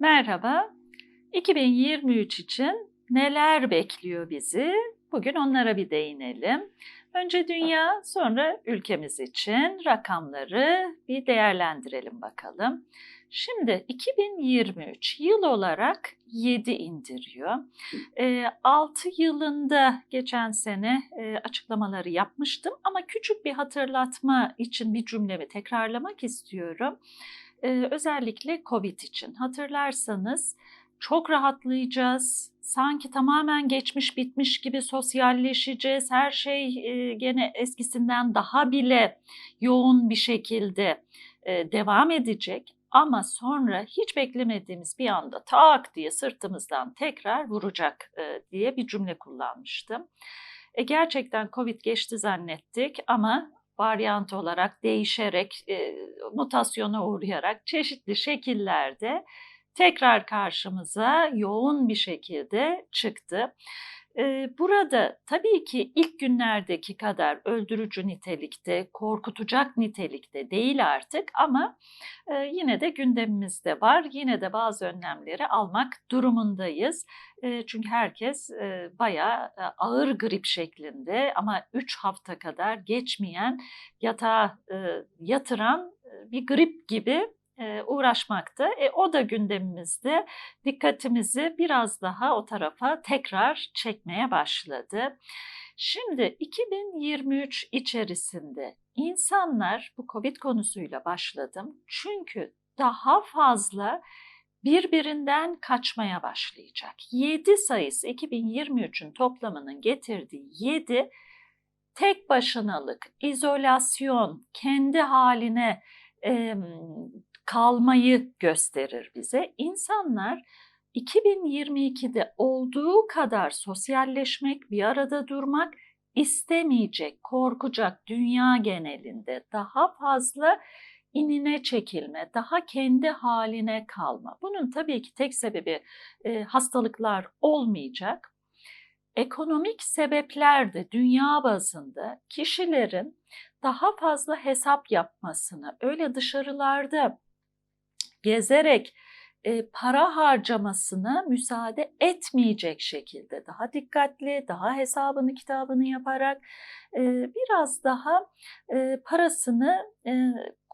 Merhaba. 2023 için neler bekliyor bizi? Bugün onlara bir değinelim. Önce dünya, sonra ülkemiz için rakamları bir değerlendirelim bakalım. Şimdi 2023 yıl olarak 7 indiriyor. E, 6 yılında geçen sene e, açıklamaları yapmıştım ama küçük bir hatırlatma için bir cümlemi tekrarlamak istiyorum. E, özellikle COVID için. Hatırlarsanız çok rahatlayacağız. Sanki tamamen geçmiş bitmiş gibi sosyalleşeceğiz. Her şey e, gene eskisinden daha bile yoğun bir şekilde e, devam edecek. Ama sonra hiç beklemediğimiz bir anda tak diye sırtımızdan tekrar vuracak e, diye bir cümle kullanmıştım. E, gerçekten Covid geçti zannettik ama varyant olarak değişerek, e, mutasyona uğrayarak çeşitli şekillerde tekrar karşımıza yoğun bir şekilde çıktı. Burada tabii ki ilk günlerdeki kadar öldürücü nitelikte, korkutacak nitelikte değil artık ama yine de gündemimizde var. Yine de bazı önlemleri almak durumundayız. Çünkü herkes bayağı ağır grip şeklinde ama 3 hafta kadar geçmeyen yatağa yatıran bir grip gibi uğraşmakta. E, o da gündemimizde dikkatimizi biraz daha o tarafa tekrar çekmeye başladı. Şimdi 2023 içerisinde insanlar bu Covid konusuyla başladım. Çünkü daha fazla birbirinden kaçmaya başlayacak. 7 sayısı 2023'ün toplamının getirdiği 7 tek başınalık, izolasyon, kendi haline e, kalmayı gösterir bize. İnsanlar 2022'de olduğu kadar sosyalleşmek, bir arada durmak istemeyecek, korkacak dünya genelinde daha fazla inine çekilme, daha kendi haline kalma. Bunun tabii ki tek sebebi e, hastalıklar olmayacak. Ekonomik sebepler de dünya bazında kişilerin daha fazla hesap yapmasını, öyle dışarılarda gezerek e, para harcamasına müsaade etmeyecek şekilde daha dikkatli, daha hesabını kitabını yaparak e, biraz daha e, parasını e,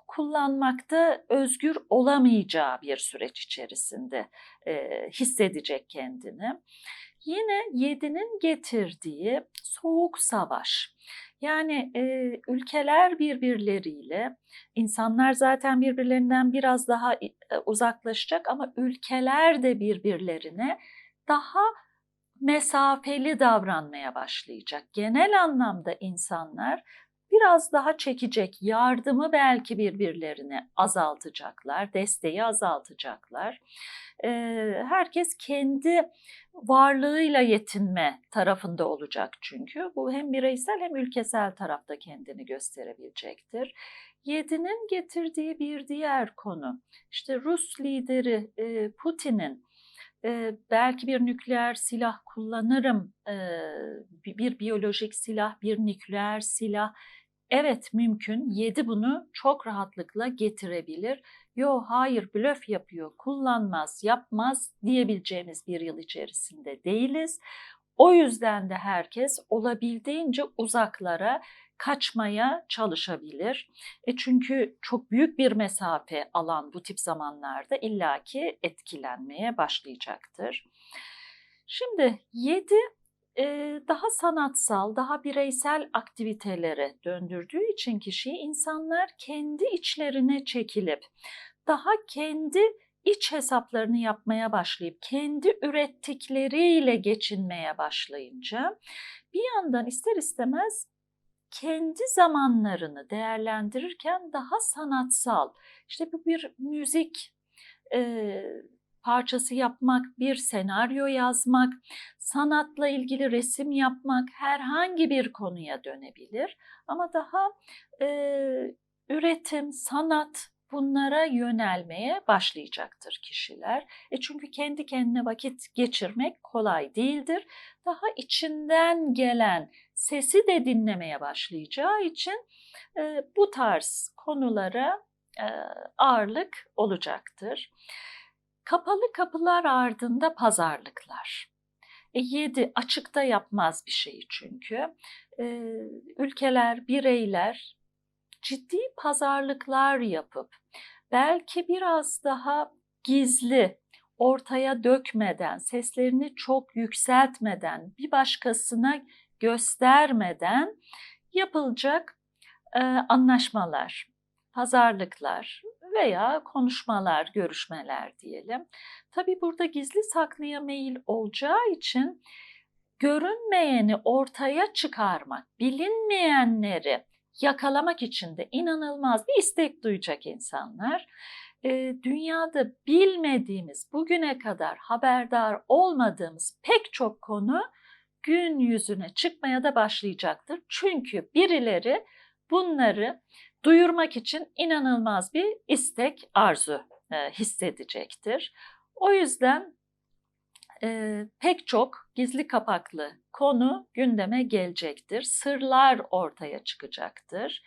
kullanmakta özgür olamayacağı bir süreç içerisinde e, hissedecek kendini. Yine yedinin getirdiği soğuk savaş. Yani e, ülkeler birbirleriyle, insanlar zaten birbirlerinden biraz daha e, uzaklaşacak ama ülkeler de birbirlerine daha mesafeli davranmaya başlayacak. Genel anlamda insanlar biraz daha çekecek, yardımı belki birbirlerine azaltacaklar, desteği azaltacaklar. Herkes kendi varlığıyla yetinme tarafında olacak çünkü. Bu hem bireysel hem ülkesel tarafta kendini gösterebilecektir. Yedinin getirdiği bir diğer konu, işte Rus lideri Putin'in belki bir nükleer silah kullanırım, bir biyolojik silah, bir nükleer silah Evet mümkün. 7 bunu çok rahatlıkla getirebilir. Yo hayır blöf yapıyor, kullanmaz, yapmaz diyebileceğimiz bir yıl içerisinde değiliz. O yüzden de herkes olabildiğince uzaklara kaçmaya çalışabilir. E çünkü çok büyük bir mesafe alan bu tip zamanlarda illaki etkilenmeye başlayacaktır. Şimdi 7 daha sanatsal, daha bireysel aktivitelere döndürdüğü için kişiyi insanlar kendi içlerine çekilip daha kendi iç hesaplarını yapmaya başlayıp kendi ürettikleriyle geçinmeye başlayınca bir yandan ister istemez kendi zamanlarını değerlendirirken daha sanatsal, işte bu bir müzik parçası yapmak, bir senaryo yazmak, sanatla ilgili resim yapmak herhangi bir konuya dönebilir. Ama daha e, üretim, sanat bunlara yönelmeye başlayacaktır kişiler. E çünkü kendi kendine vakit geçirmek kolay değildir. Daha içinden gelen sesi de dinlemeye başlayacağı için e, bu tarz konulara e, ağırlık olacaktır. Kapalı kapılar ardında pazarlıklar. E, yedi açıkta yapmaz bir şeyi çünkü. E, ülkeler, bireyler ciddi pazarlıklar yapıp belki biraz daha gizli ortaya dökmeden, seslerini çok yükseltmeden, bir başkasına göstermeden yapılacak e, anlaşmalar, pazarlıklar veya konuşmalar, görüşmeler diyelim. Tabii burada gizli saklıya meyil olacağı için görünmeyeni ortaya çıkarmak, bilinmeyenleri yakalamak için de inanılmaz bir istek duyacak insanlar. Dünyada bilmediğimiz, bugüne kadar haberdar olmadığımız pek çok konu gün yüzüne çıkmaya da başlayacaktır. Çünkü birileri bunları duyurmak için inanılmaz bir istek, arzu hissedecektir. O yüzden e, pek çok gizli kapaklı konu gündeme gelecektir. Sırlar ortaya çıkacaktır.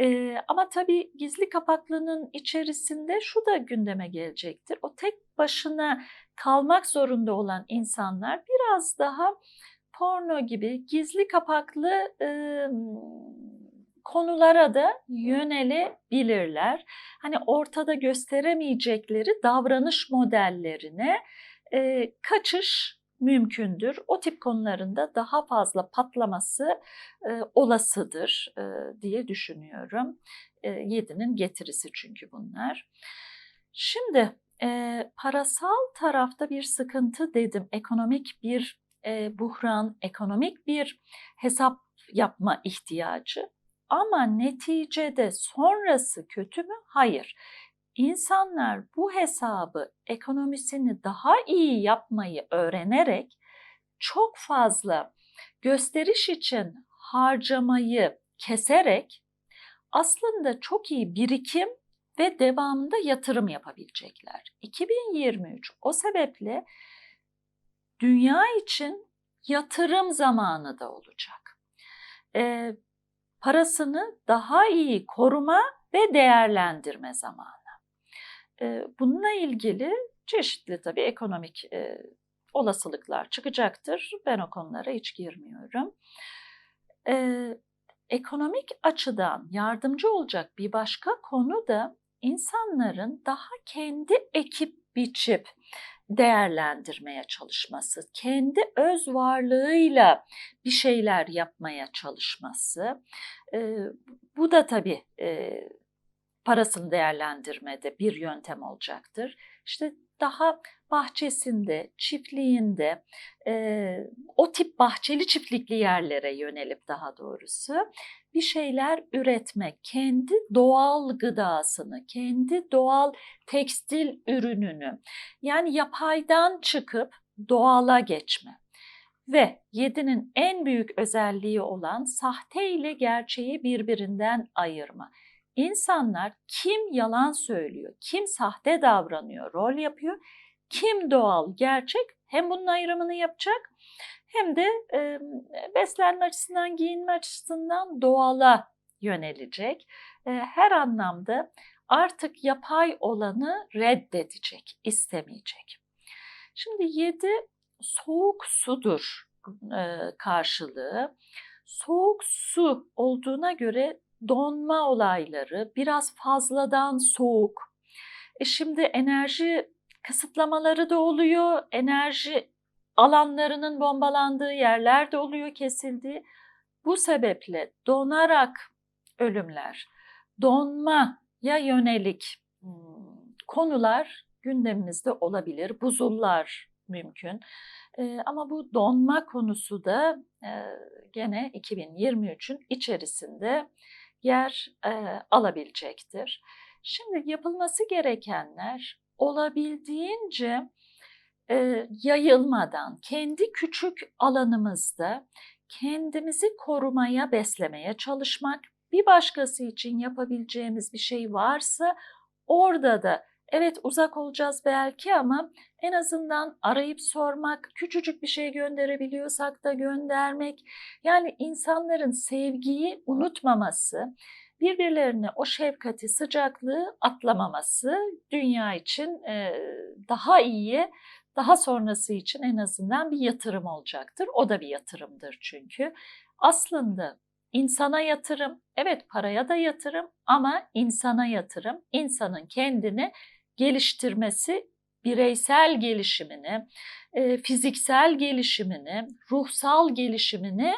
E, ama tabii gizli kapaklının içerisinde şu da gündeme gelecektir. O tek başına kalmak zorunda olan insanlar biraz daha porno gibi gizli kapaklı e, konulara da yönelebilirler. Hani ortada gösteremeyecekleri davranış modellerine e, kaçış mümkündür. O tip konularında daha fazla patlaması e, olasıdır e, diye düşünüyorum. E, yedinin getirisi çünkü bunlar. Şimdi e, parasal tarafta bir sıkıntı dedim. Ekonomik bir e, buhran, ekonomik bir hesap yapma ihtiyacı. Ama neticede sonrası kötü mü? Hayır. İnsanlar bu hesabı, ekonomisini daha iyi yapmayı öğrenerek çok fazla gösteriş için harcamayı keserek aslında çok iyi birikim ve devamında yatırım yapabilecekler. 2023 o sebeple dünya için yatırım zamanı da olacak. Ee, parasını daha iyi koruma ve değerlendirme zamanı. Bununla ilgili çeşitli tabii ekonomik olasılıklar çıkacaktır. Ben o konulara hiç girmiyorum. Ekonomik açıdan yardımcı olacak bir başka konu da insanların daha kendi ekip biçip değerlendirmeye çalışması, kendi öz varlığıyla bir şeyler yapmaya çalışması. Bu da tabii parasını değerlendirmede bir yöntem olacaktır. İşte daha bahçesinde, çiftliğinde, e, o tip bahçeli çiftlikli yerlere yönelip daha doğrusu bir şeyler üretmek, kendi doğal gıdasını, kendi doğal tekstil ürününü yani yapaydan çıkıp doğala geçme. Ve yedinin en büyük özelliği olan sahte ile gerçeği birbirinden ayırma. İnsanlar kim yalan söylüyor, kim sahte davranıyor, rol yapıyor, kim doğal, gerçek hem bunun ayrımını yapacak hem de e, beslenme açısından, giyinme açısından doğala yönelecek. E, her anlamda artık yapay olanı reddedecek, istemeyecek. Şimdi yedi soğuk sudur e, karşılığı. Soğuk su olduğuna göre donma olayları, biraz fazladan soğuk. E şimdi enerji kısıtlamaları da oluyor, enerji alanlarının bombalandığı yerler de oluyor, kesildiği. Bu sebeple donarak ölümler, donmaya yönelik hmm, konular gündemimizde olabilir. Buzullar mümkün. Ama bu donma konusu da e, gene 2023'ün içerisinde yer e, alabilecektir. Şimdi yapılması gerekenler olabildiğince e, yayılmadan kendi küçük alanımızda kendimizi korumaya, beslemeye çalışmak, bir başkası için yapabileceğimiz bir şey varsa orada da evet uzak olacağız belki ama en azından arayıp sormak, küçücük bir şey gönderebiliyorsak da göndermek. Yani insanların sevgiyi unutmaması birbirlerine o şefkati, sıcaklığı atlamaması dünya için e, daha iyi, daha sonrası için en azından bir yatırım olacaktır. O da bir yatırımdır çünkü. Aslında insana yatırım, evet paraya da yatırım ama insana yatırım, insanın kendini geliştirmesi, bireysel gelişimini, fiziksel gelişimini, ruhsal gelişimini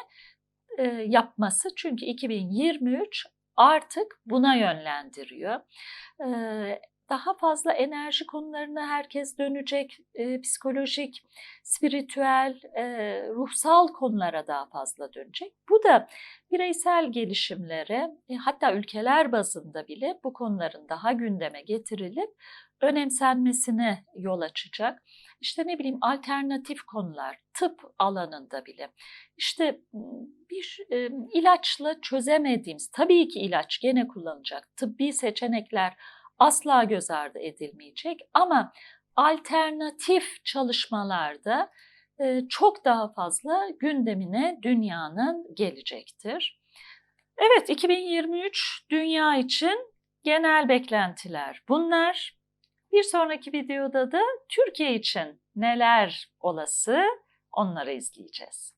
yapması. Çünkü 2023 artık buna yönlendiriyor. Daha fazla enerji konularına herkes dönecek, e, psikolojik, spiritüel, e, ruhsal konulara daha fazla dönecek. Bu da bireysel gelişimlere, e, hatta ülkeler bazında bile bu konuların daha gündeme getirilip önemsenmesine yol açacak. İşte ne bileyim alternatif konular, tıp alanında bile. İşte bir e, ilaçla çözemediğimiz, tabii ki ilaç gene kullanılacak, tıbbi seçenekler asla göz ardı edilmeyecek ama alternatif çalışmalarda çok daha fazla gündemine dünyanın gelecektir. Evet 2023 dünya için genel beklentiler bunlar. Bir sonraki videoda da Türkiye için neler olası onları izleyeceğiz.